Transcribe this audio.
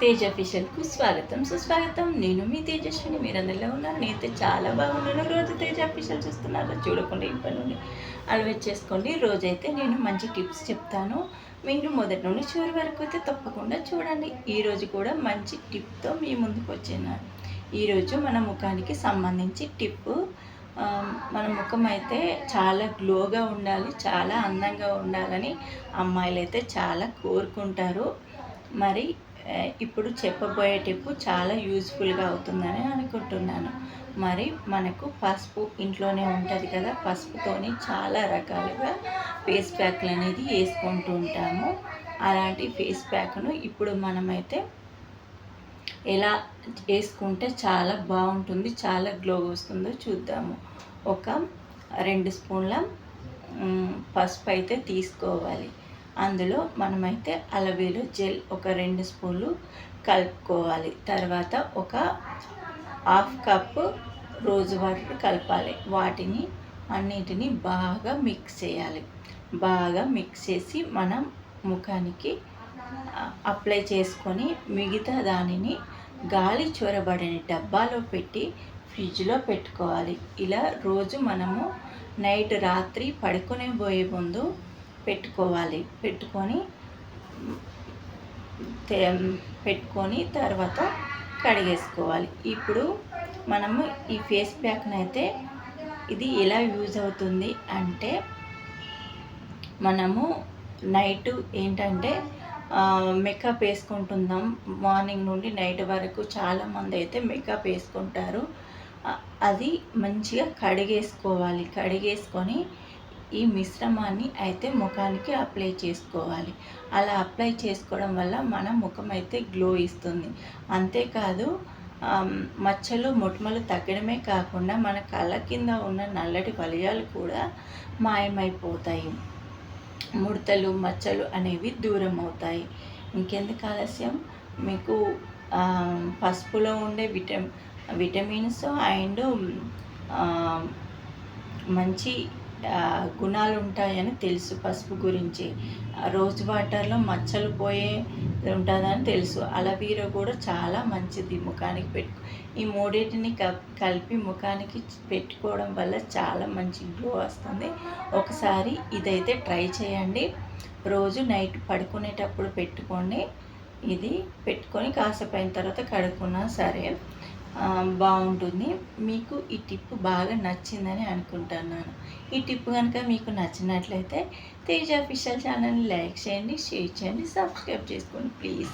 తేజ అఫీషియల్కు స్వాగతం. సుస్వాగతం. నేను మీ తేజస్విని. మీరందరిలో ఉన్నారు? నేనైతే చాలా బాగున్నాను. రోజు తేజ అఫీషియల్ చూస్తున్నారు? చూడకుండా ఇప్పటి నుండి అలవాటు చేసుకోండి. రోజైతే నేను మంచి టిప్స్ చెప్తాను. మీరు మొదటి నుండి చివరి వరకు అయితే తప్పకుండా చూడండి. ఈరోజు కూడా మంచి టిప్తో మీ ముందుకు వచ్చేనాను. ఈరోజు మన ముఖానికి సంబంధించి టిప్ మన ముఖం అయితే చాలా గ్లోగా ఉండాలి. చాలా అందంగా ఉండాలని అమ్మాయిలు అయితే చాలా కోరుకుంటారు. మరి ఇప్పుడు చెప్పబోయే టిప్ చాలా యూజ్ఫుల్గా అవుతుందని అనుకుంటున్నాను. మరి మనకు పసుపు ఇంట్లోనే ఉంటుంది కదా పసుపుతోని చాలా రకాలుగా ఫేస్ ప్యాక్లు అనేది వేసుకుంటూ ఉంటాము. అలాంటి ఫేస్ ప్యాక్ను ఇప్పుడు మనమైతే ఎలా వేసుకుంటే చాలా బాగుంటుంది చాలా గ్లో వస్తుందో చూద్దాము. ఒక రెండు స్పూన్ల పసుపు అయితే తీసుకోవాలి. అందులో మనమైతే అలవేలు జెల్ ఒక రెండు స్పూన్లు కలుపుకోవాలి. తర్వాత ఒక హాఫ్ కప్పు రోజు వాటర్ కలపాలి. వాటిని అన్నిటిని బాగా మిక్స్ చేయాలి. బాగా మిక్స్ చేసి మనం ముఖానికి అప్లై చేసుకొని మిగతా దానిని గాలి చొరబడని డబ్బాలో పెట్టి ఫ్రిడ్జ్లో పెట్టుకోవాలి. ఇలా రోజు మనము నైట్ రాత్రి పడుకునే పోయే ముందు పెట్టుకోవాలి. పెట్టుకొని పెట్టుకొని తర్వాత కడిగేసుకోవాలి. ఇప్పుడు మనము ఈ ఫేస్ ప్యాక్ని అయితే ఇది ఎలా యూజ్ అవుతుంది అంటే మనము నైట్ ఏంటంటే మేకప్ వేసుకుంటుందాం. మార్నింగ్ నుండి నైట్ వరకు చాలామంది అయితే మేకప్ వేసుకుంటారు. అది మంచిగా కడిగేసుకోవాలి. కడిగేసుకొని ఈ మిశ్రమాన్ని అయితే ముఖానికి అప్లై చేసుకోవాలి. అలా అప్లై చేసుకోవడం వల్ల మన ముఖం అయితే గ్లో ఇస్తుంది. అంతేకాదు మచ్చలు మొటిమలు తగ్గడమే కాకుండా మన కళ్ళ కింద ఉన్న నల్లటి వలయాలు కూడా మాయమైపోతాయి. ముడతలు మచ్చలు అనేవి దూరం అవుతాయి. ఇంకెందుకు ఆలస్యం? మీకు పసుపులో ఉండే విటమి విటమిన్స్ అండ్ మంచి గుణాలు ఉంటాయని తెలుసు పసుపు గురించి. రోజ్ వాటర్లో మచ్చలు పోయే ఉంటుందని తెలుసు. అలవీర కూడా చాలా మంచిది ముఖానికి పెట్టు ఈ మూడింటిని క కలిపి ముఖానికి పెట్టుకోవడం వల్ల చాలా మంచి గ్లో వస్తుంది. ఒకసారి ఇదైతే ట్రై చేయండి. రోజు నైట్ పడుకునేటప్పుడు పెట్టుకోండి. ఇది పెట్టుకొని కాసేపు అయిన తర్వాత కడుక్కున్నా సరే బాగుంటుంది. మీకు ఈ టిప్ బాగా నచ్చిందని అనుకుంటున్నాను. ఈ టిప్ కనుక మీకు నచ్చినట్లయితే తేజ అఫీషియల్ ఛానల్ని లైక్ చేయండి షేర్ చేయండి సబ్స్క్రైబ్ చేసుకోండి. ప్లీజ్